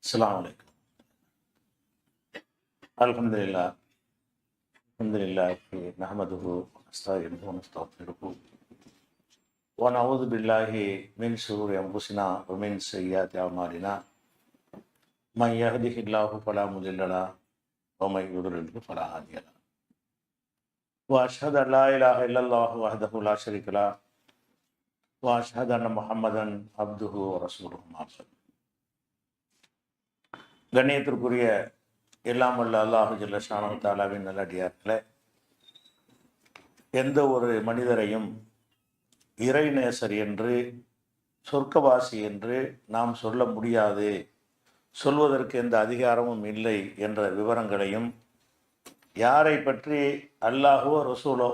السلام عليكم الحمد لله الحمد لله نحمده ونستعينه ونستغفره ونعوذ بالله من شرور انفسنا ومن سيئات اعمالنا من يهده الله فلا مضل له ومن يضلل فلا هادي له واشهد ان لا اله الا الله وحده لا شريك له واشهد ان محمدا عبده ورسوله ما بعد கண்ணியத்திற்குரிய எல்லாம் வல்ல அல்லாஹு ஜல்ல சாணம் தாலாவின் நல்லடியார்களே எந்த ஒரு மனிதரையும் இறைநேசர் என்று சொர்க்கவாசி என்று நாம் சொல்ல முடியாது. சொல்வதற்கு எந்த அதிகாரமும் இல்லை என்ற விவரங்களையும் யாரை பற்றி அல்லாஹோ ரசூலோ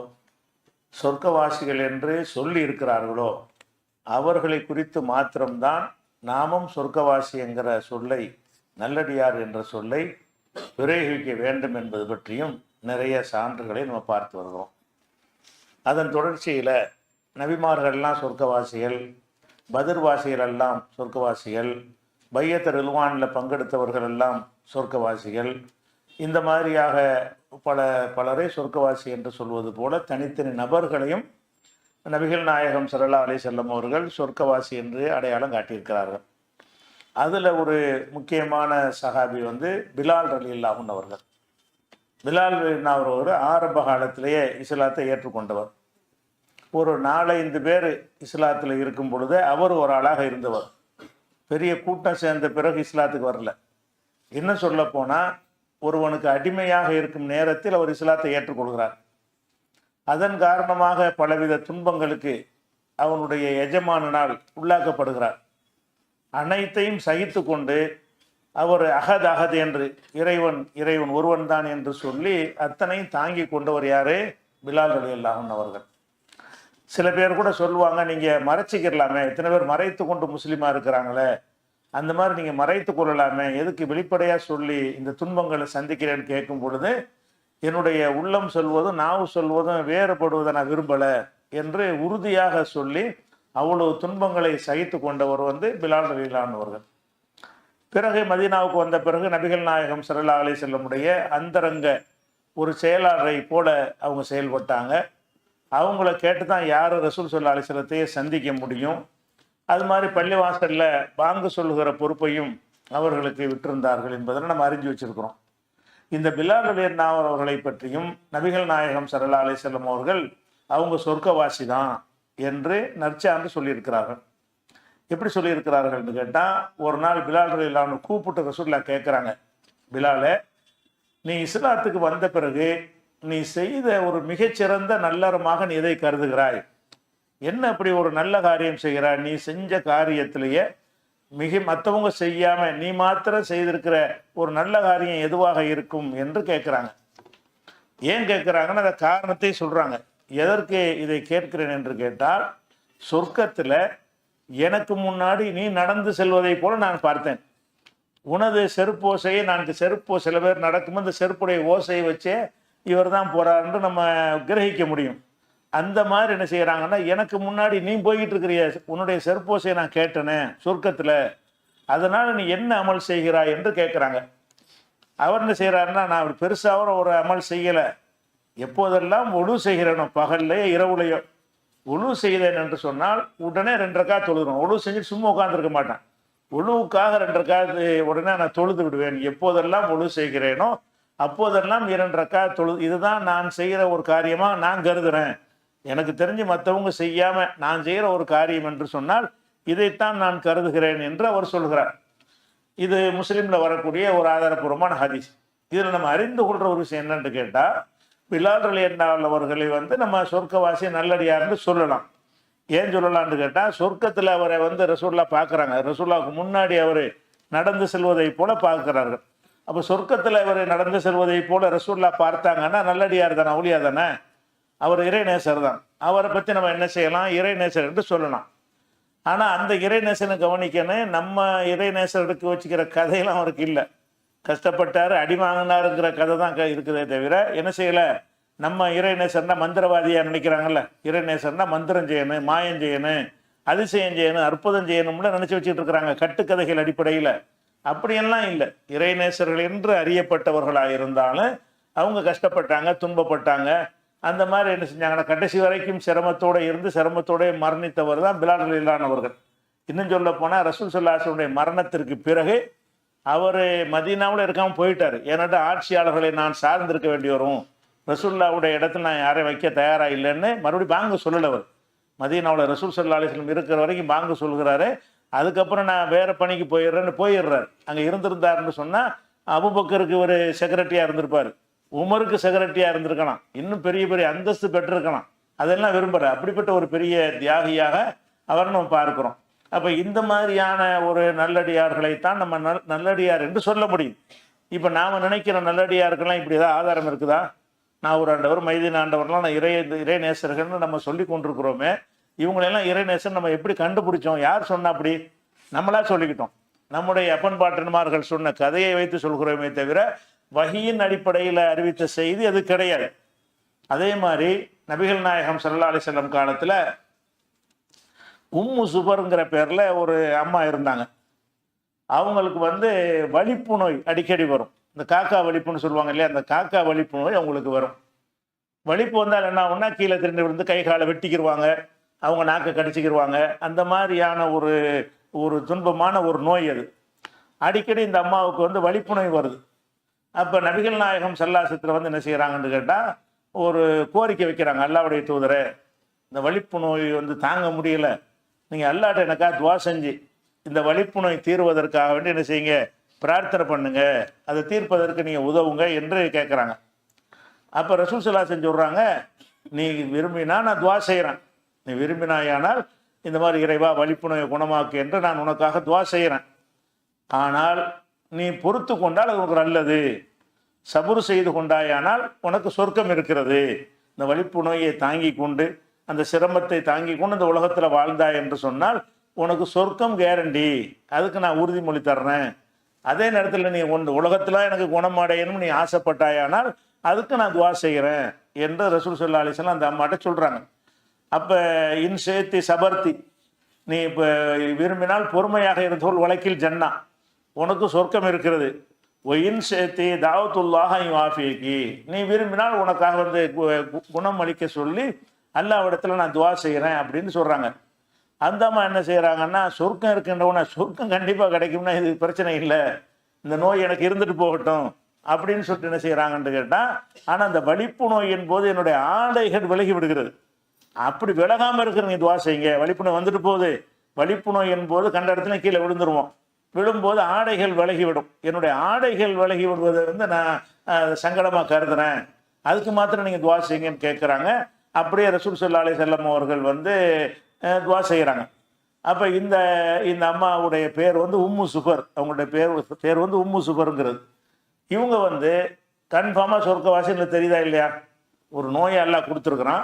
சொர்க்கவாசிகள் என்று சொல்லி இருக்கிறார்களோ அவர்களை குறித்து மாத்திரம்தான் நாமும் சொர்க்கவாசி என்கிற சொல்லை நல்லடியார் என்ற சொல்லை பிரயோகிக்க வேண்டும் என்பது பற்றியும் நிறைய சான்றுகளை நம்ம பார்த்து வருகிறோம். அதன் தொடர்ச்சியில் நபிமார்கள்லாம் சொர்க்கவாசிகள் பதிர்வாசிகள் எல்லாம் சொர்க்கவாசிகள் பையத்த ரில்வானில் பங்கெடுத்தவர்கள் எல்லாம் சொர்க்கவாசிகள். இந்த மாதிரியாக பல பலரை சொர்க்கவாசி என்று சொல்வது போல தனித்தனி நபர்களையும் நபிகள் நாயகம் சரலா அலி செல்லம் அவர்கள் சொர்க்கவாசி என்று அடையாளம் காட்டியிருக்கிறார்கள். அதில் ஒரு முக்கியமான சஹாபி வந்து பிலால் அலி இல்லாமன் அவர்கள். பிலால் அவர் அவர்? ஆரம்ப காலத்திலேயே இஸ்லாத்தை ஏற்றுக்கொண்டவர். ஒரு நாலஞ்சு பேர் இஸ்லாத்தில் இருக்கும் பொழுது அவர் ஒரு ஆளாக இருந்தவர். பெரிய கூட்டம் சேர்ந்த பிறகு இஸ்லாத்துக்கு வரல. என்ன சொல்ல போனால் ஒருவனுக்கு அடிமையாக இருக்கும் நேரத்தில் அவர் இஸ்லாத்தை ஏற்றுக்கொள்கிறார். அதன் காரணமாக பலவித துன்பங்களுக்கு அவனுடைய எஜமானனால் உள்ளாக்கப்படுகிறார். அனைத்தையும் சகித்து கொண்டு அவர் அகத் அகத் என்று இறைவன் இறைவன் ஒருவன் தான் என்று சொல்லி அத்தனையும் தாங்கி கொண்டவர் யாரு? பிலால் அலி அல்லாஹன் அவர்கள். சில பேர் கூட சொல்லுவாங்க நீங்கள் மறைச்சிக்கிறலாமே இத்தனை பேர் மறைத்து கொண்டு முஸ்லீமாக இருக்கிறாங்களே அந்த மாதிரி நீங்கள் மறைத்து கொள்ளலாமே எதுக்கு வெளிப்படையாக சொல்லி இந்த துன்பங்களை சந்திக்கிறேன்னு கேட்கும் பொழுது என்னுடைய உள்ளம் சொல்வதும் நாவு சொல்வதும் வேறுபடுவதை நான் விரும்பலை என்று உறுதியாக சொல்லி அவ்வளவு துன்பங்களை சகித்து கொண்டவர் வந்து பிலால் ரலீலானவர்கள் பிறகு மதீனாவுக்கு வந்த பிறகு நபிகள் நாயகம் சரலா அலி செல்லமுடைய அந்தரங்க ஒரு செயலாளரை போல அவங்க செயல்பட்டாங்க. அவங்கள கேட்டு தான் யார் ரசூல் சொல்லா அலிசலத்தையே சந்திக்க முடியும். அது மாதிரி பள்ளிவாசலில் பாங்கு சொல்லுகிற பொறுப்பையும் அவர்களுக்கு விட்டிருந்தார்கள் என்பதை நம்ம அறிஞ்சு வச்சிருக்கிறோம். இந்த பிலால் அலி அவர்களை பற்றியும் நபிகள் நாயகம் சரலா அலி செல்லம் அவர்கள் அவங்க சொர்க்கவாசி தான் என்று நற்சான்று சொல்லியிருக்கிறார்கள். எப்படி சொல்லியிருக்கிறார்கள்னு கேட்டால் ஒரு நாள் பிலால் ரலிலான்னு கூப்பிட்டு ரசூல்லா கேட்குறாங்க பிலாலே நீ இஸ்லாத்துக்கு வந்த பிறகு நீ செய்த ஒரு மிகச்சிறந்த நல்லறமாக நீ இதை கருதுகிறாய்? என்ன அப்படி ஒரு நல்ல காரியம் செய்கிறாய்? நீ செஞ்ச காரியத்திலேயே மிக மற்றவங்க செய்யாம நீ மாத்திரம் செய்திருக்கிற ஒரு நல்ல காரியம் எதுவாக இருக்கும் என்று கேட்குறாங்க ஏன் கேட்குறாங்கன்னு அந்த காரணத்தை சொல்கிறாங்க எதற்கு இதை கேட்கிறேன் என்று கேட்டால் சொர்க்கத்தில் எனக்கு முன்னாடி நீ நடந்து செல்வதை போல நான் பார்த்தேன். உனது செருப்பு ஓசையை நான் செருப்போ சில பேர் நடக்கும்போது இந்த செருப்புடைய ஓசையை வச்சே இவர் தான் போறாருன்னு நம்ம கிரகிக்க முடியும். அந்த மாதிரி என்ன செய்கிறாங்கன்னா எனக்கு முன்னாடி நீ போய்கிட்டு இருக்கிறிய உன்னுடைய செருப்போசையை நான் கேட்டேனே சொர்க்கத்தில். அதனால் நீ என்ன அமல் செய்கிறாய் என்று கேட்குறாங்க. அவர் என்ன செய்கிறாருன்னா நான் அப்படி பெருசாக ஒரு அமல் செய்யலை. எப்போதெல்லாம் ஒழு செய்கிறேனோ பகல்லையோ இரவுலையோ ஒழு செய்தேன் என்று சொன்னால் உடனே ரெண்டு ரக்கா தொழுகிறோம். ஒழு செஞ்சுட்டு சும்மா உட்காந்துருக்க மாட்டேன். ஒழுவுக்காக ரெண்டரைக்கா உடனே நான் தொழுது விடுவேன். எப்போதெல்லாம் ஒழு செய்கிறேனோ அப்போதெல்லாம் இரண்டரைக்கா தொழு இதுதான் நான் செய்கிற ஒரு காரியமாக நான் கருதுகிறேன் எனக்கு தெரிஞ்சு மற்றவங்க செய்யாமல் நான் செய்கிற ஒரு காரியம் என்று சொன்னால் இதைத்தான் நான் கருதுகிறேன் என்று அவர் சொல்கிறார். இது முஸ்லீமில் வரக்கூடிய ஒரு ஆதாரபூர்வமான ஹதீஸ். இதில் நம்ம அறிந்து கொள்கிற ஒரு விஷயம் என்னன்னு கேட்டால் பிலால் என்ன அவர்களை வந்து நம்ம சொர்க்கவாசி நல்லடியார்னு சொல்லலாம். ஏன் சொல்லலாம்னு கேட்டால் சொர்க்கத்தில் அவரை வந்து ரசூல்லா பார்க்குறாங்க. ரசூல்லாவுக்கு முன்னாடி அவர் நடந்து செல்வதை போல பார்க்குறார்கள். அப்போ சொர்க்கத்தில் இவர் நடந்து செல்வதை போல ரசூல்லா பார்த்தாங்கன்னா நல்லடியார் தானே அவுளியா தானே? அவர் இறைநேசர் தான். அவரை பற்றி நம்ம என்ன செய்யலாம்? இறைநேசர் என்று சொல்லலாம். ஆனால் அந்த இறைநேசனை கவனிக்கணும். நம்ம இறைநேசருக்கு வச்சுக்கிற கதையெல்லாம் அவருக்கு இல்லை. கஷ்டப்பட்டார் அடி வாங்கினாருங்கிற கதை தான் க- இருக்குதே தவிர என்ன செய்யலை? நம்ம இறைநேசன்னா மந்திரவாதியாக நினைக்கிறாங்கல்ல? இறைநேசன்னா மந்திரம் செய்யணும் மாயம் செய்யணும் அதிசயம் செய்யணும் அற்புதம் செய்யணும்னு நினச்சி வச்சுட்டு இருக்கிறாங்க கட்டுக்கதைகள் அடிப்படையில். அப்படியெல்லாம் இல்லை. இறைநேசர்கள் என்று அறியப்பட்டவர்களாக இருந்தாலும் அவங்க கஷ்டப்பட்டாங்க துன்பப்பட்டாங்க. அந்த மாதிரி என்ன செஞ்சாங்கன்னா கடைசி வரைக்கும் சிரமத்தோட இருந்து சிரமத்தோடய மரணித்தவர் தான் பிலால் இல்லானவர்கள் இன்னும் சொல்ல போனால் ரசூல் சொல்லாசனுடைய மரணத்திற்கு பிறகு அவர் மதீனாவில் இருக்காமல் போயிட்டார். ஏன்னாட்டா ஆட்சியாளர்களை நான் சார்ந்திருக்க வேண்டி வரும். ரசூல்லாவுடைய இடத்துல நான் யாரையும் வைக்க தயாராக இல்லைன்னு மறுபடியும் பாங்க சொல்லலை அவர். மதீனாவில் ரசூல் சல்லா அலிஸ்லம் இருக்கிற வரைக்கும் பாங்கு சொல்கிறாரு அதுக்கப்புறம் நான் வேறு பணிக்கு போயிடுறேன்னு போயிடுறாரு. அங்கே இருந்திருந்தாருன்னு சொன்னால் அபுபக்கருக்கு ஒரு செக்ரட்டரியாக இருந்திருப்பார். உமருக்கு செக்ரட்டரியாக இருந்திருக்கலாம். இன்னும் பெரிய பெரிய அந்தஸ்து பெற்றிருக்கலாம். அதெல்லாம் விரும்புகிறார் அப்படிப்பட்ட ஒரு பெரிய தியாகியாக அவர் நம்ம பார்க்குறோம். அப்போ இந்த மாதிரியான ஒரு நல்லடியார்களைத்தான் நம்ம நல் நல்லடியார் என்று சொல்ல முடியும். இப்போ நாம் நினைக்கிற நல்லடியாருக்கெல்லாம் இப்படி ஏதாவது ஆதாரம் இருக்குதா? நான் ஒரு ஆண்டவர் மைதீன் ஆண்டவர்லாம் நான் இறை இறை நேசர்கள்னு நம்ம சொல்லி கொண்டிருக்கிறோமே. இவங்களெல்லாம் இறை நேசன் நம்ம எப்படி கண்டுபிடிச்சோம்? யார் சொன்னா அப்படி? நம்மளா சொல்லிக்கிட்டோம். நம்முடைய அப்பன் பாட்டன்மார்கள் சொன்ன கதையை வைத்து சொல்கிறோமே தவிர வகியின் அடிப்படையில் அறிவித்த செய்தி அது கிடையாது. அதே மாதிரி நபிகள் நாயகம் சல்லா அலிசல்லம் காலத்தில் உம்மு சுபருங்கிற பேரில் ஒரு அம்மா இருந்தாங்க. அவங்களுக்கு வந்து வலிப்பு நோய் அடிக்கடி வரும். இந்த காக்கா வலிப்புன்னு சொல்லுவாங்க இல்லையா? அந்த காக்கா வலிப்பு நோய் அவங்களுக்கு வரும். வலிப்பு வந்தால் என்ன ஆகும்னா கீழே திரும்பி விழுந்து கை காலை வெட்டிக்கிடுவாங்க அவங்க நாக்கை கடிச்சிக்கிடுவாங்க அந்த மாதிரியான ஒரு ஒரு துன்பமான ஒரு நோய் அது. அடிக்கடி இந்த அம்மாவுக்கு வந்து வலிப்பு நோய் வருது. அப்போ நபிகள் நாயகம் சல்லாசத்தில் வந்து என்ன செய்கிறாங்கன்னு கேட்டால் ஒரு கோரிக்கை வைக்கிறாங்க. அல்லாவுடைய தூதரை இந்த வலிப்பு நோய் வந்து தாங்க முடியல. நீங்கள் அல்லாட்ட எனக்கா துவா செஞ்சு இந்த வலிப்பு நோய் தீர்வதற்காக வேண்டி என்ன செய்யுங்க? பிரார்த்தனை பண்ணுங்க. அதை தீர்ப்பதற்கு நீங்கள் உதவுங்க என்று கேட்குறாங்க அப்போ ரசூல் சல்லா செஞ்சு நீ விரும்பினா நான் துவா செய்கிறேன் நீ விரும்பினாயானால் இந்த மாதிரி இறைவா வலிப்பு நோயை குணமாக்கு என்று நான் உனக்காக துவா செய்கிறேன் ஆனால் நீ பொறுத்து கொண்டால் அது உனக்கு நல்லது. சபுறு செய்து கொண்டாயானால் உனக்கு சொர்க்கம் இருக்கிறது. இந்த வலிப்பு நோயை தாங்கி கொண்டு அந்த சிரமத்தை தாங்கி கொண்டு இந்த உலகத்தில் வாழ்ந்தாய் என்று சொன்னால் உனக்கு சொர்க்கம் கேரண்டி அதுக்கு நான் உறுதிமொழி தர்றேன். அதே நேரத்தில் நீ ஒன்று உலகத்தில் எனக்கு குணமடையணும்னு நீ ஆசைப்பட்டாயானால் அதுக்கு நான் துவா செய்கிறேன் என்று ரசூல் சொல்லா அலிஸ்லாம் அந்த அம்மாட்ட சொல்கிறாங்க அப்போ இன் சபர்த்தி நீ இப்போ விரும்பினால் பொறுமையாக இருந்தோல் வழக்கில் ஜன்னா. உனக்கு சொர்க்கம் இருக்கிறது. ஒயின் சேர்த்தி தாவத்துள்ளாக வாஃபிக்கு நீ விரும்பினால் உனக்காக வந்து கு- குணம் அளிக்க சொல்லி அல்லாவிடத்தில் நான் துவா செய்கிறேன் அப்படின்னு சொல்கிறாங்க அந்த அம்மா என்ன செய்கிறாங்கன்னா சொர்க்கம் இருக்கின்றவன சொர்க்கம் கண்டிப்பாக கிடைக்கும்னா இது பிரச்சனை இல்லை. இந்த நோய் எனக்கு இருந்துட்டு போகட்டும் அப்படின்னு சொல்லிட்டு என்ன செய்கிறாங்கன்னு கேட்டால் ஆனால் அந்த வலிப்பு நோயின் போது என்னுடைய ஆடைகள் விலகி விடுகிறது. அப்படி விலகாமல் இருக்கிற நீ துவா செய்யுங்க. வலிப்பு நோய் வந்துட்டு போகுது. வலிப்பு நோயின் போது கண்ட இடத்துல கீழே விழுந்துருவோம். விழும்போது ஆடைகள் விலகிவிடும் என்னுடைய ஆடைகள் விலகி விடுவதை வந்து நான் சங்கடமாக கருதுறேன். அதுக்கு மாத்திரம் நீங்கள் துவா செய்யுங்கன்னு கேட்குறாங்க அப்படியே ரசூல் சல்லா அலி செல்லம் அவர்கள் வந்து துவா செய்கிறாங்க அப்போ இந்த இந்த அம்மாவுடைய பேர் வந்து உம்மு சுபர் அவங்களுடைய பேர் பேர் வந்து உம்மு சுபருங்கிறது இவங்க வந்து கன்ஃபார்மாக சொர்க்கவாசின்னு தெரியுதா இல்லையா? ஒரு நோயை எல்லாம் கொடுத்துருக்குறான்.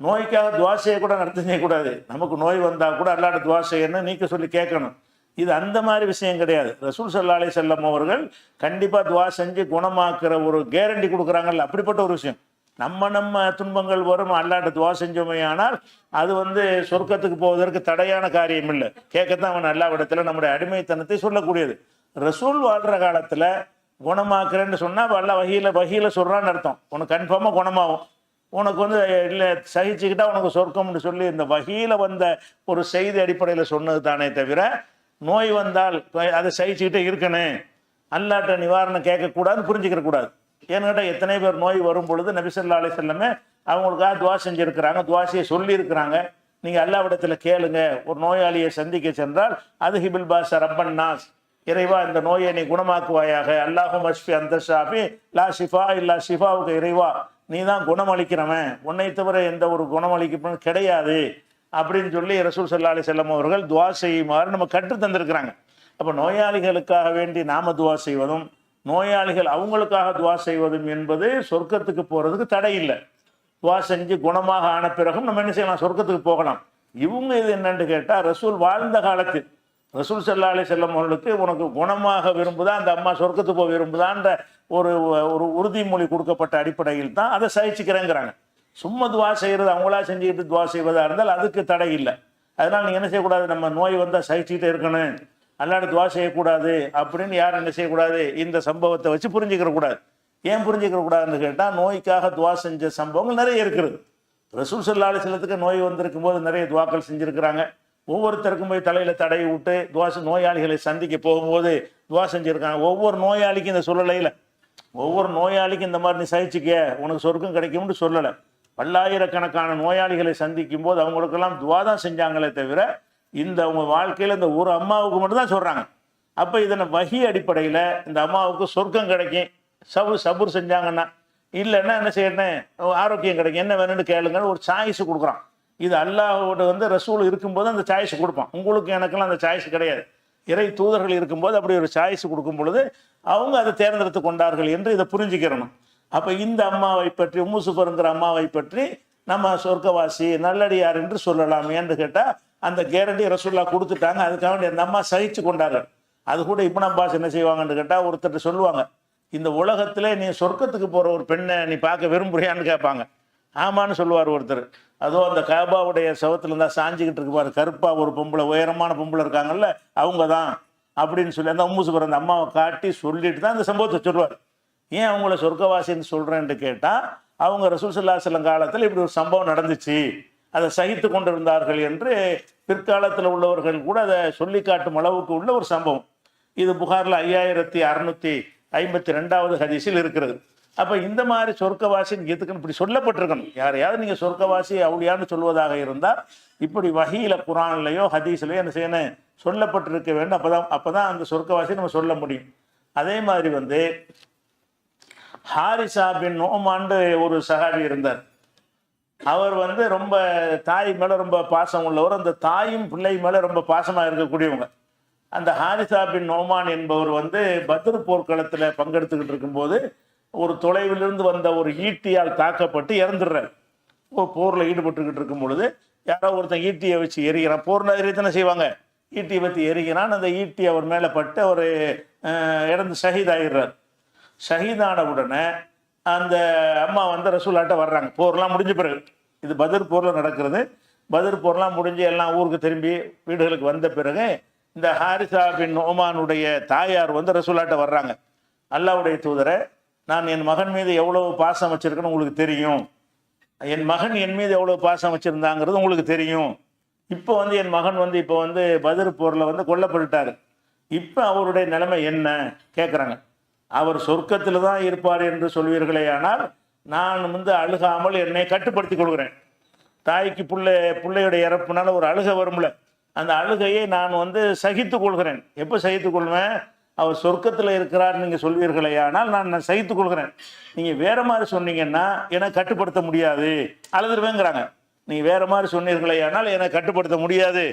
நோய்க்காக துவாசையை கூட நடத்தி செய்யக்கூடாது. நமக்கு நோய் வந்தால் கூட அல்லாட்ட துவா நீக்க சொல்லி கேட்கணும். இது அந்த மாதிரி விஷயம் கிடையாது. ரசூல் சல்லா அலி செல்லம் அவர்கள் கண்டிப்பாக துவா செஞ்சு குணமாக்குற ஒரு கேரண்டி கொடுக்குறாங்கல்ல. அப்படிப்பட்ட ஒரு விஷயம். நம்ம நம்ம துன்பங்கள் வரும் அல்லாட்ட துவா செஞ்சோமே ஆனால் அது வந்து சொர்க்கத்துக்கு போவதற்கு தடையான காரியம் இல்லை. கேட்கத்தான் அவன் எல்லா இடத்துல நம்முடைய அடிமைத்தனத்தை சொல்லக்கூடியது. ரசூல் வாழ்கிற காலத்தில் குணமாக்குறேன்னு சொன்னால் அல்ல வகையில் வகையில் சொல்கிறான்னு அர்த்தம். உனக்கு கன்ஃபார்மாக குணமாகும். உனக்கு வந்து இல்லை சகிச்சுக்கிட்டா உனக்கு சொர்க்கம்னு சொல்லி இந்த வகையில் வந்த ஒரு செய்தி அடிப்படையில் சொன்னது தானே தவிர நோய் வந்தால் அதை சகிச்சுக்கிட்டே இருக்கணும். அல்லாட்ட நிவாரணம் கேட்கக்கூடாதுன்னு புரிஞ்சுக்கிற கூடாது. ஏன்னு கேட்டால் எத்தனை பேர் நோய் வரும் பொழுது நபிசல்லா அலி செல்லமே அவங்களுக்காக துவா செஞ்சுருக்கிறாங்க துவாசியை சொல்லியிருக்கிறாங்க. நீங்கள் அல்லாவிடத்தில் கேளுங்க ஒரு நோயாளியை சந்திக்க சென்றால் அது ஹிபில் பாஷா ரப்பன் நாஸ். இறைவா இந்த நோயை நீ குணமாக்குவாயாக. அல்லாஹும் அஷ்பி அந்த ஷாஃபி லா ஷிஃபா இல்லா ஷிஃபாவுக்கு இறைவா. நீ தான் குணமளிக்கிறவன். உன்னை தவிர எந்த ஒரு குணமளிக்கிறவன் கிடையாது. அப்படின்னு சொல்லி ரசூல் சல்லா அலி செல்லம் அவர்கள் துவா செய்யுமாறு நம்ம கற்று தந்திருக்கிறாங்க அப்போ நோயாளிகளுக்காக வேண்டி நாம துவா செய்வதும் நோயாளிகள் அவங்களுக்காக துவா செய்வதும் என்பது சொர்க்கத்துக்கு போகிறதுக்கு தடை இல்லை. துவா செஞ்சு குணமாக ஆன பிறகும் நம்ம என்ன செய்யலாம்? சொர்க்கத்துக்கு போகலாம். இவங்க இது என்னன்னு கேட்டால் ரசூல் வாழ்ந்த காலத்தில் ரசூல் செல்லாலே அலி செல்லம் அவர்களுக்கு உனக்கு குணமாக விரும்புதா அந்த அம்மா சொர்க்கத்துக்கு போக விரும்புதான்ற ஒரு ஒரு உறுதிமொழி கொடுக்கப்பட்ட அடிப்படையில் தான் அதை சகிச்சுக்கிறேங்கிறாங்க. சும்மா துவா செய்கிறது அவங்களா செஞ்சுக்கிட்டு துவா செய்வதாக இருந்தால் அதுக்கு தடை இல்லை. அதனால் நீங்கள் என்ன செய்யக்கூடாது? நம்ம நோய் வந்தால் சகிச்சுக்கிட்டே இருக்கணும். அல்லாட துவா செய்யக்கூடாது அப்படின்னு யாரும் என்ன செய்யக்கூடாது? இந்த சம்பவத்தை வச்சு புரிஞ்சுக்கிற கூடாது ஏன் புரிஞ்சுக்கிற கூடாதுன்னு கேட்டால் நோய்க்காக துவா செஞ்ச சம்பவங்கள் நிறைய இருக்குது ரசூல் சல்லா அலிஸ்லத்துக்கு நோய் வந்திருக்கும் போது நிறைய துவாக்கள் செஞ்சுருக்கிறாங்க. ஒவ்வொருத்தருக்கும் போய் தலையில் தடவி விட்டு துவா நோயாளிகளை சந்திக்க போகும்போது துவா செஞ்சுருக்காங்க. ஒவ்வொரு நோயாளிக்கும் இந்த சொல்லலையில். ஒவ்வொரு நோயாளிக்கும் இந்த மாதிரி நீ சகிச்சுக்க உனக்கு சொர்க்கம் கிடைக்கும்னு சொல்லலை. பல்லாயிரக்கணக்கான நோயாளிகளை சந்திக்கும் போது அவங்களுக்கெல்லாம் துவா தான் செஞ்சாங்களே தவிர இந்த அவங்க வாழ்க்கையில் இந்த ஒரு அம்மாவுக்கு மட்டும்தான் சொல்கிறாங்க அப்போ இதனை வகி அடிப்படையில் இந்த அம்மாவுக்கு சொர்க்கம் கிடைக்கும். சபு சபுர் செஞ்சாங்கன்னா இல்லைன்னா என்ன செய்யணும் ஆரோக்கியம் கிடைக்கும். என்ன வேணும்னு கேளுங்கன்னு ஒரு சாய்ஸ் கொடுக்குறான். இது அல்லாஹோட வந்து ரசூல் இருக்கும்போது அந்த சாய்ஸ் கொடுப்பான். உங்களுக்கு எனக்கெல்லாம் அந்த சாய்ஸ் கிடையாது. இறை தூதர்கள் இருக்கும்போது அப்படி ஒரு சாய்ஸ் கொடுக்கும் பொழுது அவங்க அதை தேர்ந்தெடுத்து கொண்டார்கள் என்று இதை புரிஞ்சுக்கிறணும். அப்போ இந்த அம்மாவை பற்றி உம்முசுபருங்கிற அம்மாவை பற்றி நம்ம சொர்க்கவாசி நல்லடியார் என்று சொல்லலாம் என்று கேட்டால் அந்த கேரண்டி ரசூல்லா கொடுத்துட்டாங்க. அதுக்காக வேண்டிய அந்த அம்மா சகிச்சு கொண்டார்கள். அது கூட இப்னு பாஸ் என்ன செய்வாங்கன்னு கேட்டால் ஒருத்தர் சொல்லுவாங்க இந்த உலகத்தில் நீ சொர்க்கத்துக்கு போகிற ஒரு பெண்ணை நீ பார்க்க விரும்புறியான்னு கேட்பாங்க. ஆமான்னு சொல்லுவார் ஒருத்தர். அதுவும் அந்த காபாவுடைய சவத்தில் இருந்தால் சாஞ்சிக்கிட்டு இருக்கு கருப்பாக கருப்பா ஒரு பொம்பளை உயரமான பொம்பளை இருக்காங்கல்ல அவங்க தான் அப்படின்னு சொல்லி அந்த உம்முசுபர் அந்த அம்மாவை காட்டி சொல்லிட்டு தான் அந்த சம்பவத்தை சொல்லுவார். ஏன் அவங்கள சொர்க்கவாசின்னு சொல்கிறேன்ட்டு கேட்டால் அவங்க ரசூசல்லா செல்லம் காலத்தில் இப்படி ஒரு சம்பவம் நடந்துச்சு. அதை சகித்து கொண்டிருந்தார்கள் என்று பிற்காலத்தில் உள்ளவர்கள் கூட அதை சொல்லி காட்டும் அளவுக்கு உள்ள ஒரு சம்பவம். இது புகாரில் ஐயாயிரத்தி அறுநூத்தி ஐம்பத்தி ரெண்டாவது ஹதீஸில் இருக்கிறது. அப்போ இந்த மாதிரி சொர்க்கவாசின்னு எதுக்குன்னு இப்படி சொல்லப்பட்டிருக்கணும். யாரையாவது நீங்கள் சொர்க்கவாசி அவுளியான்னு சொல்வதாக இருந்தால் இப்படி வகையில் குரான்லையோ ஹதீஸ்லையோ என்ன செய்யணும் சொல்லப்பட்டிருக்க வேண்டும். அப்பதான் அப்போதான் அந்த சொர்க்கவாசி நம்ம சொல்ல முடியும். அதே மாதிரி வந்து ஹாரிசா பின் நோமாண்டு ஒரு சகாபி இருந்தார். அவர் வந்து ரொம்ப தாய் மேல ரொம்ப பாசம் உள்ளவர். அந்த தாயும் பிள்ளை மேல ரொம்ப பாசமா இருக்கக்கூடியவங்க. அந்த ஹாரிசா பின் நோமான் என்பவர் வந்து பத்ரு போர்க்களத்துல பங்கெடுத்துக்கிட்டு இருக்கும்போது ஒரு தொலைவிலிருந்து வந்த ஒரு ஈட்டியால் தாக்கப்பட்டு இறந்துடுறார். போரில் போர்ல ஈடுபட்டுக்கிட்டு இருக்கும் பொழுது யாரோ ஒருத்தன் ஈட்டியை வச்சு எரிகிறான். போர் தானே செய்வாங்க? ஈட்டியை வச்சு எரிகிறான். அந்த ஈட்டி அவர் மேலே பட்டு அவர் இறந்து ஷஹீதாயிடுறார். ஷஹீதான உடனே அந்த அம்மா வந்து ரசூலாட்ட வர்றாங்க. போர்லாம் முடிஞ்ச பிறகு. இது பதர் போரில் நடக்கிறது. பதிர் போர்லாம் முடிஞ்சு எல்லாம் ஊருக்கு திரும்பி வீடுகளுக்கு வந்த பிறகு இந்த ஹாரிசா பின் ஓமானுடைய தாயார் வந்து ரசூலாட்ட வர்றாங்க. அல்லாவுடைய தூதரை நான் என் மகன் மீது எவ்வளோ பாசம் வச்சிருக்கேன்னு உங்களுக்கு தெரியும். என் மகன் என் மீது எவ்வளோ பாசம் வச்சுருந்தாங்கிறது உங்களுக்கு தெரியும். இப்போ வந்து என் மகன் வந்து இப்போ வந்து பதர் போரில் வந்து கொல்லப்பட்டுட்டார். இப்போ அவருடைய நிலைமை என்ன? கேட்குறாங்க அவர் சொர்க்கத்தில் தான் இருப்பார் என்று சொல்வீர்களே ஆனால் நான் வந்து அழுகாமல் என்னை கட்டுப்படுத்திக் கொள்கிறேன். தாய்க்கு பிள்ளை பிள்ளையுடைய இறப்புனால ஒரு அழுகை வரும்ல. அந்த அழுகையை நான் வந்து சகித்துக் கொள்கிறேன். எப்போ சகித்து கொள்வேன்? அவர் சொர்க்கத்தில் இருக்கிறார் நீங்கள் சொல்வீர்களே ஆனால் நான் நான் சகித்துக் கொள்கிறேன். நீங்கள் வேற மாதிரி சொன்னீங்கன்னா என்னை கட்டுப்படுத்த முடியாது. அழுதுருவேங்கிறாங்க. நீங்கள் வேற மாதிரி சொன்னீர்களே ஆனால் என்னை கட்டுப்படுத்த முடியாது.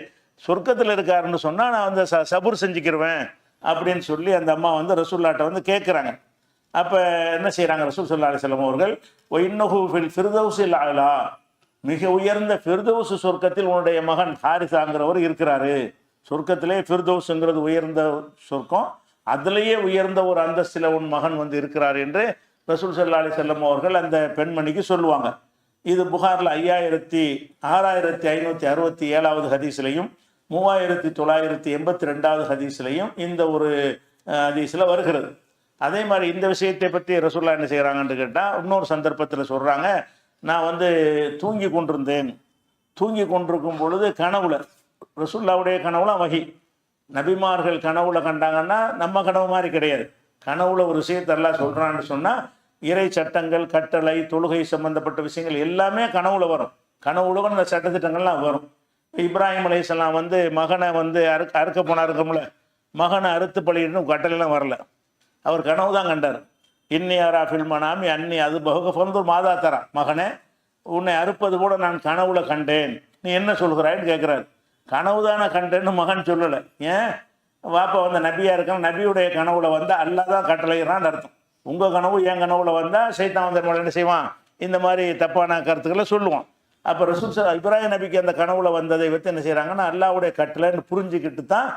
சொர்க்கத்தில் இருக்காருன்னு சொன்னால் நான் வந்து ச சபுர் செஞ்சுக்கிருவேன். அப்படின்னு சொல்லி அந்த அம்மா வந்து ரசூல்லாட்ட வந்து கேட்குறாங்க அப்போ என்ன செய்கிறாங்க ரசூல் சொல்லா அலிசல்லம் அவர்கள் இன்னொகு ஃபில் ஃபிர்தவுஸ் இல்லாலா மிக உயர்ந்த ஃபிர்தௌஸ் சொர்க்கத்தில் உன்னுடைய மகன் ஹாரிசாங்கிறவர் இருக்கிறாரு. சொர்க்கத்திலே ஃபிர்தவுஸுங்கிறது உயர்ந்த சொர்க்கம். அதுலேயே உயர்ந்த ஒரு அந்தஸ்தில் உன் மகன் வந்து இருக்கிறார் என்று ரசூல் சல்லா அலி செல்லம் அவர்கள் அந்த பெண்மணிக்கு சொல்லுவாங்க. இது புகாரில் ஐயாயிரத்தி ஆறாயிரத்தி ஐநூற்றி அறுபத்தி ஏழாவது ஹதீஸ்லையும் மூவாயிரத்தி தொள்ளாயிரத்தி எண்பத்தி ரெண்டாவது ஹதீஸ்லையும் இந்த ஒரு ஹதீஸில் வருகிறது. அதே மாதிரி இந்த விஷயத்தை பற்றி ரசூல்லா என்ன செய்கிறாங்கன்னு கேட்டால் இன்னொரு சந்தர்ப்பத்தில் சொல்கிறாங்க நான் வந்து தூங்கி கொண்டிருந்தேன். தூங்கி கொண்டிருக்கும் பொழுது கனவுல ரசூல்லாவுடைய கனவுலாம் வகி. நபிமார்கள் கனவுல கண்டாங்கன்னா நம்ம கனவு மாதிரி கிடையாது. கனவுல ஒரு விஷயத்தெல்லாம் சொல்கிறான்னு சொன்னால் இறை சட்டங்கள் கட்டளை தொழுகை சம்பந்தப்பட்ட விஷயங்கள் எல்லாமே கனவுல வரும். கனவுல அந்த சட்டத்திட்டங்கள்லாம் வரும். இப்ராஹிம் அலையாம் வந்து மகனை வந்து அறுக்க அறுக்க போனாருக்கமுல மகனை அறுத்து பழியிடணும் கட்டளைலாம் வரல. அவர் கனவு தான் கண்டார். இன்னியாரா ஃபில்மனாமி அன்னி அது பகுக பொந்து மாதா தரா. மகனே உன்னை அறுப்பது கூட நான் கனவுல கண்டேன். நீ என்ன சொல்கிறாய்ன்னு கேட்குறாரு. கனவு தானே கண்டேன்னு மகன் சொல்லலை. ஏன்? வாப்பா வந்து நபியாக இருக்கான். நபியுடைய கனவுல வந்தால் அல்லா தான் கட்டளைகிறான்னு அர்த்தம். உங்கள் கனவு என் கனவுல வந்தால் சைத்தான் வந்து என்ன செய்வான்? இந்த மாதிரி தப்பான கருத்துக்களை சொல்லுவான். அப்போ ரசூல் சார் இப்ராஹிம் நபிக்கு அந்த கனவுல வந்ததை வைத்து என்ன செய்கிறாங்கன்னா அல்லாவுடைய கட்டளைன்னு புரிஞ்சுக்கிட்டு தான்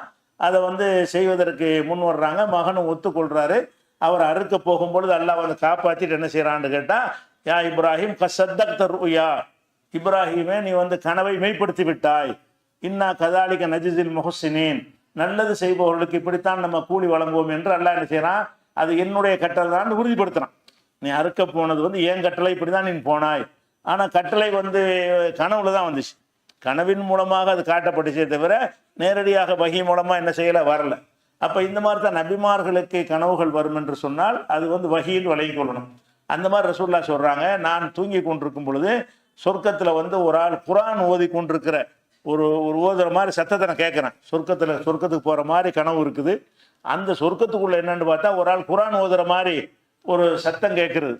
அதை வந்து செய்வதற்கு முன் வர்றாங்க. மகனும் ஒத்துக்கொள்றாரு. அவர் அறுக்க போகும்பொழுது அல்லாஹ் வந்து காப்பாற்றிட்டு என்ன செய்கிறான்னு கேட்டால் யா இப்ராஹிம் கசத்தக் தருயா இப்ராஹிமே நீ வந்து கனவை மெய்ப்படுத்தி விட்டாய். இன்னா கதாலிக நஜிசில் முஹசினேன் நல்லது செய்பவர்களுக்கு இப்படித்தான் நம்ம கூலி வழங்குவோம் என்று அல்லாஹ் என்ன செய்யறான் அது என்னுடைய கட்டளை தான் உறுதிப்படுத்துறான். நீ அறுக்க போனது வந்து ஏன் கட்டளை இப்படி தான் நீ போனாய். ஆனால் கட்டளை வந்து கனவுல தான் வந்துச்சு. கனவின் மூலமாக அது காட்டப்பட்டுச்சே தவிர நேரடியாக வகி மூலமாக என்ன செய்யலை வரல. அப்போ இந்த மாதிரி தான் நபிமார்களுக்கு கனவுகள் வரும் என்று சொன்னால் அது வந்து வகையில் விலகி கொள்ளணும். அந்த மாதிரி ரசூல்லா சொல்கிறாங்க நான் தூங்கி கொண்டிருக்கும் பொழுது சொர்க்கத்தில் வந்து ஒரு ஆள் குரான் ஓதி கொண்டிருக்கிற ஒரு ஒரு ஓதுற மாதிரி சத்தத்தை நான் கேட்குறேன். சொர்க்கத்தில் சொர்க்கத்துக்கு போகிற மாதிரி கனவு இருக்குது. அந்த சொர்க்கத்துக்குள்ளே என்னென்னு பார்த்தா ஒரு ஆள் குரான் ஓதுற மாதிரி ஒரு சத்தம் கேட்குறது.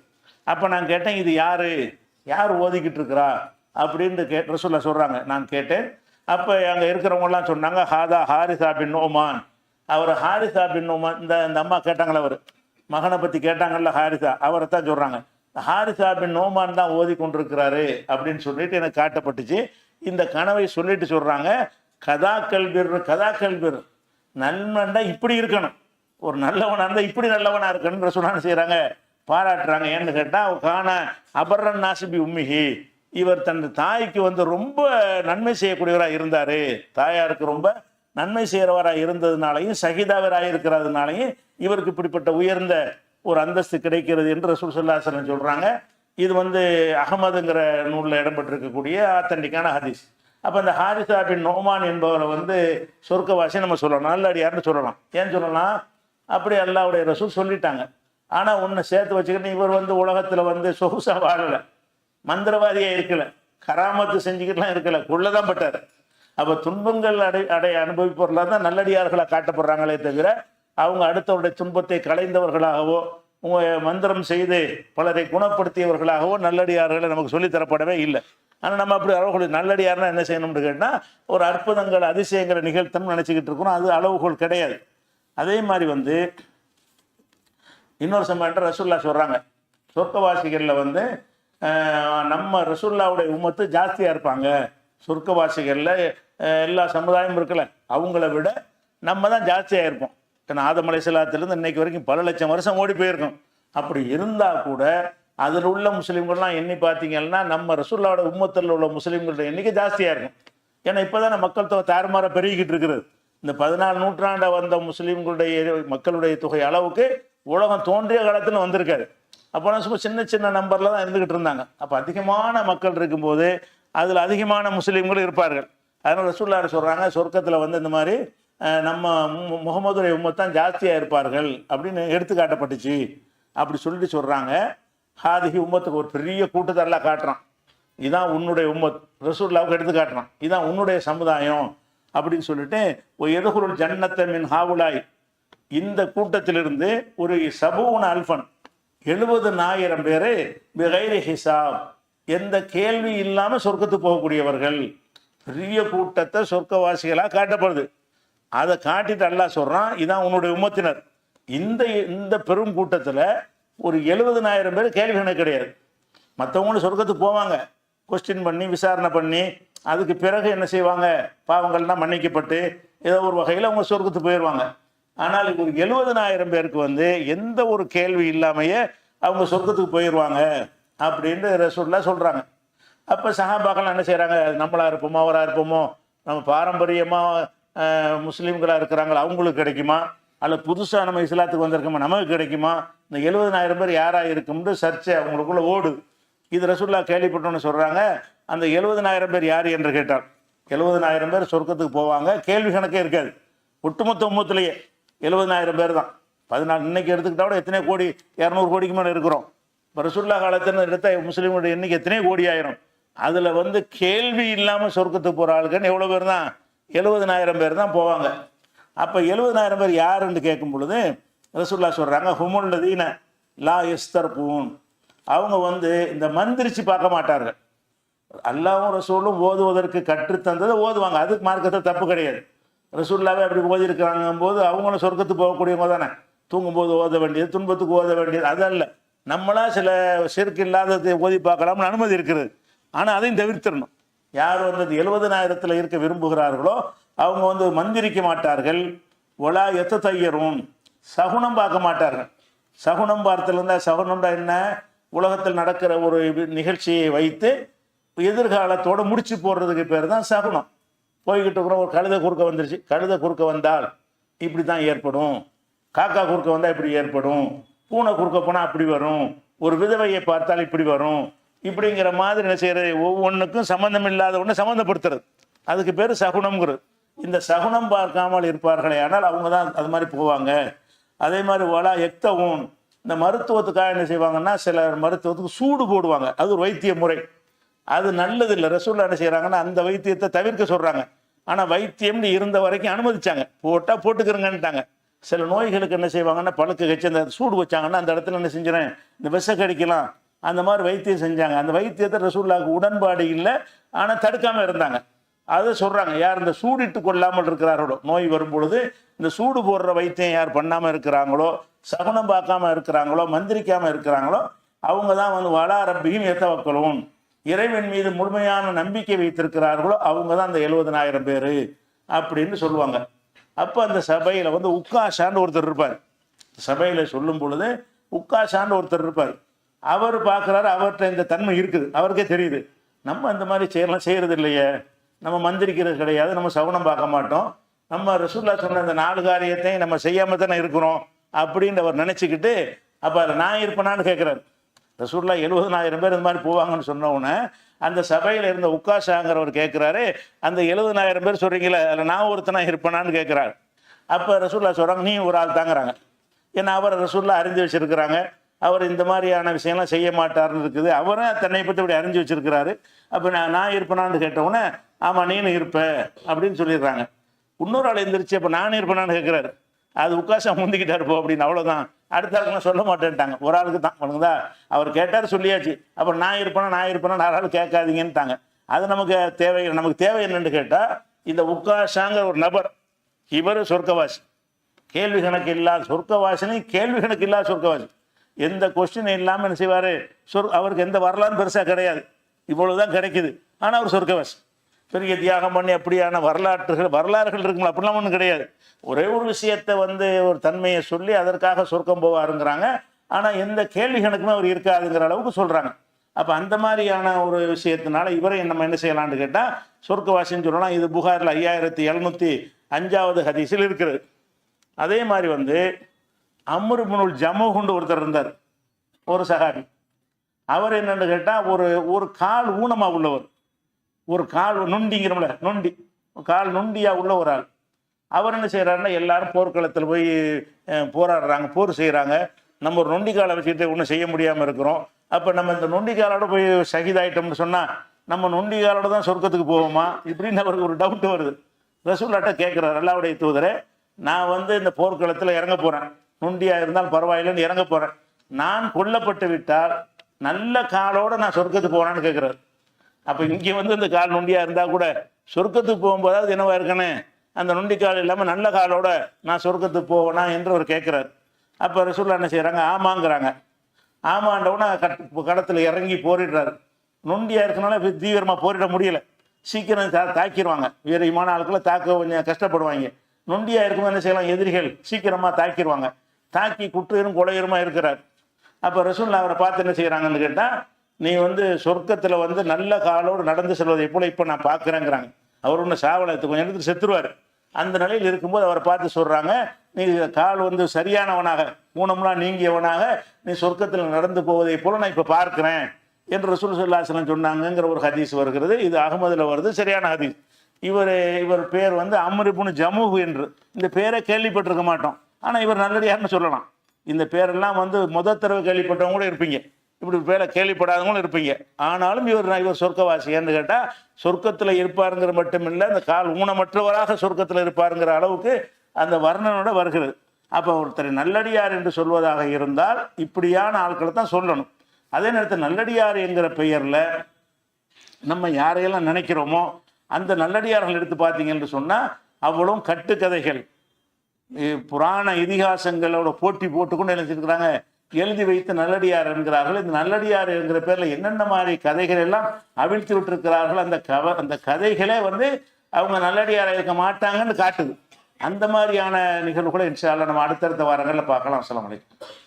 அப்போ நான் கேட்டேன் இது யாரு? யார் ஓதிக்கிட்டு இருக்கிறா அப்படின்னு கே ரசூல்லா சொல்கிறாங்க நான் கேட்டேன். அப்போ அங்கே இருக்கிறவங்கலாம் சொன்னாங்க ஹாதா ஹாரிசா பின் நோமான். அவர் ஹாரிசா பின் ஓமான் இந்த இந்த அம்மா கேட்டாங்களே அவர்? மகனை பற்றி கேட்டாங்கல்ல ஹாரிசா? அவரை தான் சொல்கிறாங்க ஹாரிசா பின் நோமான் தான் ஓதி கொண்டிருக்கிறாரு அப்படின்னு சொல்லிட்டு எனக்கு காட்டப்பட்டுச்சு. இந்த கனவை சொல்லிட்டு சொல்கிறாங்க கதா கல்பிர் கதா கல்பிர் நன்மண்டா இப்படி இருக்கணும். ஒரு நல்லவனாக இருந்தால் இப்படி நல்லவனாக இருக்கணும்னு சொன்னான்னு செய்கிறாங்க பாராட்டுறாங்க. ஏன்னு கேட்டால் காண அபர்ரன் நாசிபி உம்மிகி இவர் தன் தாய்க்கு வந்து ரொம்ப நன்மை செய்யக்கூடியவராக இருந்தார். தாயாருக்கு ரொம்ப நன்மை செய்கிறவராக இருந்ததுனாலையும் சகிதாவராக இருக்கிறதுனாலையும் இவருக்கு இப்படிப்பட்ட உயர்ந்த ஒரு அந்தஸ்து கிடைக்கிறது என்று ரசூல் சொல்லாசனம் சொல்கிறாங்க இது வந்து அகமதுங்கிற நூலில் இடம்பெற்றிருக்கக்கூடிய ஆத்தண்டிக்கான ஹதீஸ். அப்போ இந்த ஹாரிசா பின் நோமான் என்பவரை வந்து சொர்க்கவாசி நம்ம சொல்லலாம். நல்லடியார்னு சொல்லலாம். ஏன் சொல்லலாம்? அப்படி அல்லாவுடைய ரசூல் சொல்லிட்டாங்க. ஆனால் ஒன்று சேர்த்து வச்சுக்கிட்டு இவர் வந்து உலகத்தில் வந்து சொகுசாக வாழலை. மந்திரவாதியாக இருக்கலை. கராமத்து செஞ்சுக்கிட்டுலாம் இருக்கலை. கொள்ளதான் பட்டார். அப்போ துன்பங்கள் அடை அடைய அனுபவிப்பவர்களாக தான் நல்லடியார்களாக காட்டப்படுறாங்களே தவிர அவங்க அடுத்தவருடைய துன்பத்தை களைந்தவர்களாகவோ உங்கள் மந்திரம் செய்து பலரை குணப்படுத்தியவர்களாகவோ நல்லடியார்களை நமக்கு சொல்லித் தரப்படவே இல்லை. ஆனால் நம்ம அப்படி அளவுகள் நல்லடியார்னா என்ன செய்யணும்னு கேட்டால் ஒரு அற்புதங்கள் அதிசயங்களை நிகழ்த்தணும்னு நினச்சிக்கிட்டு இருக்கிறோம் அது அளவுகோல் கிடையாது. அதே மாதிரி வந்து இன்னொரு சம்பவம் ரசூல்லா சொல்கிறாங்க சொர்க்கவாசிகளில் வந்து நம்ம ரசூல்லாவுடைய உம்மத்து ஜாஸ்தியாக இருப்பாங்க. சொர்க்கவாசிகளில் எல்லா சமுதாயமும் இருக்கல அவங்கள விட நம்ம தான் ஜாஸ்தியாக இருப்போம். ஏன்னா ஆதமலை சிலாத்திலேருந்து இன்னைக்கு வரைக்கும் பல லட்சம் வருஷம் ஓடி போயிருக்கோம். அப்படி இருந்தால் கூட அதில் உள்ள முஸ்லீம்கள்லாம் எண்ணி பார்த்தீங்கன்னா நம்ம ரசூல்லாவோட உம்மத்தில் உள்ள முஸ்லீம்களோட எண்ணிக்கை ஜாஸ்தியாக இருக்கும். ஏன்னா இப்போ தானே மக்கள் தொகை தாறுமாற பெருகிக்கிட்டு இருக்கிறது இந்த பதினாலு நூற்றாண்டை வந்த முஸ்லீம்களுடைய மக்களுடைய தொகை அளவுக்கு உலகம் தோன்றிய காலத்தில் வந்திருக்காரு. அப்போலாம் சும்மா சின்ன சின்ன நம்பரில் தான் இருந்துக்கிட்டு இருந்தாங்க. அப்போ அதிகமான மக்கள் இருக்கும்போது அதில் அதிகமான முஸ்லீம்கள் இருப்பார்கள். அதனால் ரசூல்லார் சொல்கிறாங்க சொர்க்கத்தில் வந்து இந்த மாதிரி நம்ம மு- முகமதுடைய உம்மத்தான் ஜாஸ்தியாக இருப்பார்கள் அப்படின்னு எடுத்துக்காட்டப்பட்டுச்சு அப்படி சொல்லிட்டு சொல்கிறாங்க ஹாதிகி உம்மத்துக்கு ஒரு பெரிய கூட்டுத்தரலாக காட்டுறான். இதான் உன்னுடைய உம்மத். ரசூல்லாவுக்கு எடுத்து காட்டுறான். இதான் உன்னுடைய சமுதாயம் அப்படின்னு சொல்லிட்டு ஒரு எதுகுருள் ஜன்னத்தை மின் ஹாவுலாய்? இந்த கூட்டத்திலிருந்து ஒரு சபூன் அல்ஃபன் எழுபதுனாயிரம் பேர் பிகைரி ஹிசாப் எந்த கேள்வி இல்லாமல் சொர்க்கத்துக்கு போகக்கூடியவர்கள். பெரிய கூட்டத்தை சொர்க்கவாசிகளாக காட்டப்படுது. அதை காட்டிட்டு அல்லா சொல்கிறான் இதான் உன்னுடைய உமத்தினர் இந்த இந்த பெரும் கூட்டத்தில் ஒரு எழுபதுனாயிரம் பேர் கேள்வி கணக்கு கிடையாது. மற்றவங்களும் சொர்க்கத்துக்கு போவாங்க. கொஸ்டின் பண்ணி விசாரணை பண்ணி அதுக்கு பிறகு என்ன செய்வாங்க? பாவங்கள்லாம் மன்னிக்கப்பட்டு ஏதோ ஒரு வகையில் அவங்க சொர்க்கத்துக்கு போயிடுவாங்க ஆனால் ஒரு எழுபதனாயிரம் பேருக்கு வந்து எந்த ஒரு கேள்வி இல்லாமையே அவங்க சொர்க்கத்துக்கு போயிடுவாங்க அப்படின்னு ரசூல்லா சொல்கிறாங்க அப்போ சஹாபாக்கள் என்ன செய்கிறாங்க நம்மளாக இருப்போமோ அவராக இருப்போமோ? நம்ம பாரம்பரியமாக முஸ்லீம்களாக இருக்கிறாங்களா? அவங்களுக்கு கிடைக்குமா? அல்ல புதுசாக நம்ம இஸ்லாத்துக்கு வந்திருக்கோமா? நமக்கு கிடைக்குமா? இந்த எழுபதனாயிரம் பேர் யாராக இருக்கும்னு சர்ச்சை அவங்களுக்குள்ள ஓடுது இது ரசூல்லா கேள்விப்பட்டோன்னு சொல்கிறாங்க அந்த எழுபதனாயிரம் பேர் யார் என்று கேட்டார் எழுபதனாயிரம் பேர் சொர்க்கத்துக்கு போவாங்க. கேள்வி கணக்கே இருக்காது. ஒட்டுமொத்த உம்மத்திலேயே. எழுபதாயிரம் பேர் தான் பதினாலு இன்னைக்கு எடுத்துக்கிட்டா கூட எத்தனை கோடி இரநூறு கோடிக்கு மேலே இருக்கிறோம். இப்போ ரசுல்லா காலத்தில் எடுத்த முஸ்லீம்களுடைய எண்ணிக்கை எத்தனை கோடி ஆயிரும். அதில் வந்து கேள்வி இல்லாமல் சொர்க்கத்துக்கு போகிற ஆளுக்குன்னு எவ்வளோ பேர் தான் எழுபதனாயிரம் பேர் தான் போவாங்க. அப்போ எழுபதனாயிரம் பேர் யாருன்னு கேட்கும் பொழுது ரசுல்லா சொல்கிறாங்க ஹுமுல்லதீன லா எஸ்தர் பூன் அவங்க வந்து இந்த மந்திரிச்சு பார்க்க மாட்டார்கள். அல்லாவும் ரசூலும் ஓதுவதற்கு கற்றுத்தந்ததை ஓதுவாங்க. அதுக்கு மார்க்கத்தில் தப்பு கிடையாது. ரசூல்லாவே அப்படி ஓதிருக்கிறாங்கும் போது அவங்களும் சொர்க்கத்துக்கு போகக்கூடியவங்க தானே. தூங்கும்போது ஓத வேண்டியது துன்பத்துக்கு ஓத வேண்டியது அதல்ல. நம்மளா சில செருக்கு இல்லாததை ஓதி பார்க்கலாம்னு அனுமதி இருக்குது. ஆனால் அதையும் தவிர்த்திடணும். யார் வந்து அந்த எழுபதனாயிரத்தில் இருக்க விரும்புகிறார்களோ அவங்க வந்து மந்திரிக்க மாட்டார்கள். ஒலா எத்த தையரும் சகுனம் பார்க்க மாட்டார்கள். சகுனம் பார்த்ததுல சகுனம்டா என்ன? உலகத்தில் நடக்கிற ஒரு நிகழ்ச்சியை வைத்து எதிர்காலத்தோடு முடிச்சு போடுறதுக்கு பேர் தான் சகுனம். போய்கிட்டு இருக்கிறோம் ஒரு கழுதை குறுக்க வந்துருச்சு. கழுதை குறுக்க வந்தால் இப்படி தான் ஏற்படும். காக்கா குறுக்க வந்தால் இப்படி ஏற்படும். பூனை குறுக்க போனால் அப்படி வரும். ஒரு விதவையை பார்த்தால் இப்படி வரும். இப்படிங்கிற மாதிரி என்ன செய்கிறது ஒவ்வொன்றுக்கும் சம்மந்தம் இல்லாத ஒன்று சம்மந்தப்படுத்துறது அதுக்கு பேர் சகுனம்ங்கிறது. இந்த சகுனம் பார்க்காமல் இருப்பார்களே ஆனால் அவங்க தான் அது மாதிரி போவாங்க. அதே மாதிரி வலா எக்தவும் இந்த மருத்துவத்துக்காக என்ன செய்வாங்கன்னா சில மருத்துவத்துக்கு சூடு போடுவாங்க. அது ஒரு வைத்திய முறை. அது நல்லது இல்லை ரசூல்லா என்ன செய்கிறாங்கன்னா அந்த வைத்தியத்தை தவிர்க்க சொல்கிறாங்க ஆனால் வைத்தியம்னு இருந்த வரைக்கும் அனுமதிச்சாங்க. போட்டால் போட்டுக்கிறங்கன்ட்டாங்க. சில நோய்களுக்கு என்ன செய்வாங்கன்னா பழுக்க கட்சி அந்த சூடு வச்சாங்கன்னா அந்த இடத்துல என்ன செஞ்சிடறேன் இந்த விஷ கடிக்கலாம். அந்த மாதிரி வைத்தியம் செஞ்சாங்க. அந்த வைத்தியத்தை ரசூல்லாவுக்கு உடன்பாடு இல்லை. ஆனால் தடுக்காமல் இருந்தாங்க. அதை சொல்கிறாங்க யார் இந்த சூடிட்டு கொள்ளாமல் இருக்கிறார்களோ நோய் வரும்பொழுது இந்த சூடு போடுற வைத்தியம் யார் பண்ணாமல் இருக்கிறாங்களோ சகுனம் பார்க்காம இருக்கிறாங்களோ மந்திரிக்காமல் இருக்கிறாங்களோ அவங்க தான் வந்து வளா ரப்பியும் எத்தவக்களும் இறைவன் மீது முழுமையான நம்பிக்கை வைத்திருக்கிறார்களோ அவங்க தான் அந்த எழுபதனாயிரம் பேர் அப்படின்னு சொல்லுவாங்க. அப்போ அந்த சபையில் வந்து உக்காஷான்னு ஒருத்தர் இருப்பார். சபையில் சொல்லும் பொழுது உக்காஷான்னு ஒருத்தர் இருப்பார். அவர் பார்க்குறாரு அவர்கிட்ட இந்த தன்மை இருக்குது. அவருக்கே தெரியுது. நம்ம அந்த மாதிரி செய்யலாம் செய்கிறது இல்லையே. நம்ம மந்திரிக்கிறது கிடையாது. நம்ம சவுனம் பார்க்க மாட்டோம். நம்ம ரசூல்லா சொன்ன அந்த நாலு காரியத்தையும் நம்ம செய்யாமல் தானே இருக்கிறோம் அப்படின்னு அவர் நினச்சிக்கிட்டு அப்போ அதில் நான் இருப்பேனான்னு கேட்குறாரு ரசூல்லா எழுபதனாயிரம் பேர் இந்த மாதிரி போவாங்கன்னு சொன்ன அந்த சபையில் இருந்த உக்காஷாங்கிறவர் கேட்குறாரு அந்த எழுபதனாயிரம் பேர் சொல்கிறீங்களே அதில் நான் ஒருத்தனாக இருப்பேனான்னு கேட்குறாரு அப்போ ரசூல்லா சொல்கிறாங்க நீ ஒரு ஆள் தாங்கிறாங்க. ஏன்னா அவர் ரசூல்லா அறிஞ்சு வச்சுருக்கிறாங்க. அவர் இந்த மாதிரியான விஷயம்லாம் செய்ய மாட்டார்னு இருக்குது. அவரும் தன்னை பற்றி இப்படி அறிஞ்சு வச்சுருக்கிறாரு. அப்போ நான் நான் இருப்பேனான்னு கேட்டவுடனே ஆமாம் நீனும் இருப்ப அப்படின்னு சொல்லிடுறாங்க. இன்னொரு ஆள் எழுந்திரிச்சு அப்போ நானும் இருப்பேனான்னு கேட்குறாரு அது உட்காசம் முந்திக்கிட்டாரு போ அப்படின்னு அவ்வளோதான் அடுத்த ஆளுக்குலாம் சொல்ல மாட்டேன்ட்டாங்க. ஒரு ஆளுக்கு தான். ஒழுங்குதா அவர் கேட்டார் சொல்லியாச்சு. அப்புறம் நான் இருப்பேனா நான் இருப்பேனா நாலு ஆள் கேட்காதீங்கன்ட்டாங்க. அது நமக்கு தேவை நமக்கு தேவை என்னன்னு கேட்டால் இந்த உக்காஷாங்கிற ஒரு நபர் இவர் சொர்க்கவாசி. கேள்வி கணக்கு இல்லாத சொர்க்கவாசினி கேள்வி கணக்கு இல்லாத சொர்க்கவாசி. எந்த கொஸ்டின் இல்லாமல் என்ன செய்வார்? சொர் அவருக்கு எந்த வரலாறு பெருசாக கிடையாது. இவ்வளோ தான் கிடைக்குது. ஆனால் அவர் சொர்க்கவாசி. பெரிய தியாகம் பண்ணி அப்படியான வரலாற்றுகள் வரலாறுகள் இருக்குங்களா? அப்படிலாம் ஒன்றும் கிடையாது. ஒரே ஒரு விஷயத்தை வந்து ஒரு தன்மையை சொல்லி அதற்காக சொர்க்கம் போவாருங்கிறாங்க. ஆனால் எந்த கேள்விகளுக்குமே அவர் இருக்காதுங்கிற அளவுக்கு சொல்கிறாங்க அப்போ அந்த மாதிரியான ஒரு விஷயத்தினால இவரை நம்ம என்ன செய்யலாம்னு கேட்டால் சொர்க்கவாசின்னு சொல்லலாம். இது புகாரில் ஐயாயிரத்தி எழுநூற்றி அஞ்சாவது ஹதீஸில் இருக்கிறது. அதே மாதிரி வந்து அம்ருபுனுல் ஜமுகுண்டு ஒருத்தர் இருந்தார். ஒரு சகாபி அவர் என்னென்னு கேட்டால் ஒரு ஒரு கால் ஊனமாக உள்ளவர். ஒரு கால் நொண்டிங்கிறோம்ல நொண்டி. கால் நொண்டியாக உள்ள ஒரு ஆள். அவர் என்ன செய்கிறாருன்னா எல்லாரும் போர்க்களத்தில் போய் போராடுறாங்க போர் செய்கிறாங்க நம்ம ஒரு நொண்டி காலை வச்சுக்கிட்டு ஒன்றும் செய்ய முடியாமல் இருக்கிறோம். அப்போ நம்ம இந்த நொண்டி காலோட போய் சகிதாயிட்டோம்னு சொன்னால் நம்ம நொண்டி காலோட தான் சொர்க்கத்துக்கு போவோமா? இப்படின்னு அவருக்கு ஒரு டவுட் வருது. ரசூல்லாட்ட கேட்குறாரு அல்லாவுடைய தூதரே நான் வந்து இந்த போர்க்களத்தில் இறங்க போகிறேன் நொண்டியாக இருந்தால் பரவாயில்லைன்னு இறங்க போகிறேன் நான் கொல்லப்பட்டு விட்டால் நல்ல காலோட நான் சொர்க்கத்துக்கு போகிறேன்னு கேட்குறாரு அப்போ இங்கே வந்து இந்த கால் நொண்டியாக இருந்தால் கூட சொர்க்கத்துக்கு போகும்போதாவது என்னவா இருக்கணும் அந்த நொண்டி கால் இல்லாமல் நல்ல காலோட நான் சொர்க்கத்துக்கு போவேனா என்று அவர் கேட்குறாரு. அப்போ ரசூல்லா என்ன செய்கிறாங்க ஆமாங்கிறாங்க. ஆமாண்டவுடனே கட் கடத்தில் இறங்கி போரிடுறாரு. நொண்டியாக இருக்கனால தீவிரமாக போரிட முடியல. சீக்கிரம் தா தாக்கிடுவாங்க வீரமான ஆட்களை தாக்க கொஞ்சம் கஷ்டப்படுவாங்க. நொண்டியாக இருக்கும்போது என்ன செய்யலாம்? எதிரிகள் சீக்கிரமாக தாக்கிடுவாங்க தாக்கி குற்றுயிரும் கொலையுருமா இருக்கிறார். அப்போ ரசூல்லா அவரை பார்த்து என்ன செய்கிறாங்கன்னு கேட்டால் நீ வந்து சொர்க்கத்தில் வந்து நல்ல காலோடு நடந்து செல்வதை போல இப்போ நான் பார்க்குறேங்கிறாங்க அவர் ஒன்று சாவலத்து கொஞ்சம் நேரத்தில் செத்துருவார். அந்த நிலையில் இருக்கும்போது அவரை பார்த்து சொல்கிறாங்க நீ கால் வந்து சரியானவனாக ஊனம்லாம் நீங்கியவனாக நீ சொர்க்கத்தில் நடந்து போவதை போல நான் இப்போ பார்க்குறேன். என்று ரசூல் சொல்லாசலம் சொன்னாங்கங்கிற ஒரு ஹதீஸ் வருகிறது. இது அகமதில் வருது சரியான ஹதீஸ். இவர் இவர் பேர் வந்து அம்ரிபுன் ஜமுஹு என்று. இந்த பேரை கேள்விப்பட்டிருக்க மாட்டோம். ஆனால் இவர் நல்லடியார்னு சொல்லலாம். இந்த பேரெல்லாம் வந்து முத தடவை கேள்விப்பட்டவங்க கூட இருப்பீங்க. இப்படி ஒரு பேரை கேள்விப்படாதவங்களும் இருப்பீங்க. ஆனாலும் இவர் நான் இவர் சொர்க்கவாசின்னு கேட்டால் சொர்க்கத்தில் இருப்பாருங்கிற மட்டுமில்லை அந்த கால் ஊனமற்றவராக சொர்க்கத்தில் இருப்பாருங்கிற அளவுக்கு அந்த வர்ணனோட வருகிறது. அப்போ ஒருத்தர் நல்லடியார் என்று சொல்வதாக இருந்தால் இப்படியான ஆட்களை தான் சொல்லணும். அதே நேரத்தில் நல்லடியார் என்கிற பெயரில் நம்ம யாரையெல்லாம் நினைக்கிறோமோ அந்த நல்லடியார்கள் எடுத்து பார்த்தீங்கன்னு சொன்னால் அவ்வளோ கட்டுக்கதைகள். புராண இதிகாசங்களோட போட்டி போட்டுக்கொண்டு என்ன எழுதி வைத்து நல்லடியார் என்கிறார்கள். இந்த நல்லடியார் என்கிற பேரில் என்னென்ன மாதிரி கதைகள் எல்லாம் அவிழ்த்து விட்டிருக்கிறார்கள்? அந்த கவ அந்த கதைகளே வந்து அவங்க நல்லடியாராக இருக்க மாட்டாங்கன்னு காட்டுது. அந்த மாதிரியான நிகழ்வு கூட இன்ஷா நம்ம அடுத்தடுத்த வாரங்களில் பார்க்கலாம். அஸ்லாம் வலைக்கம்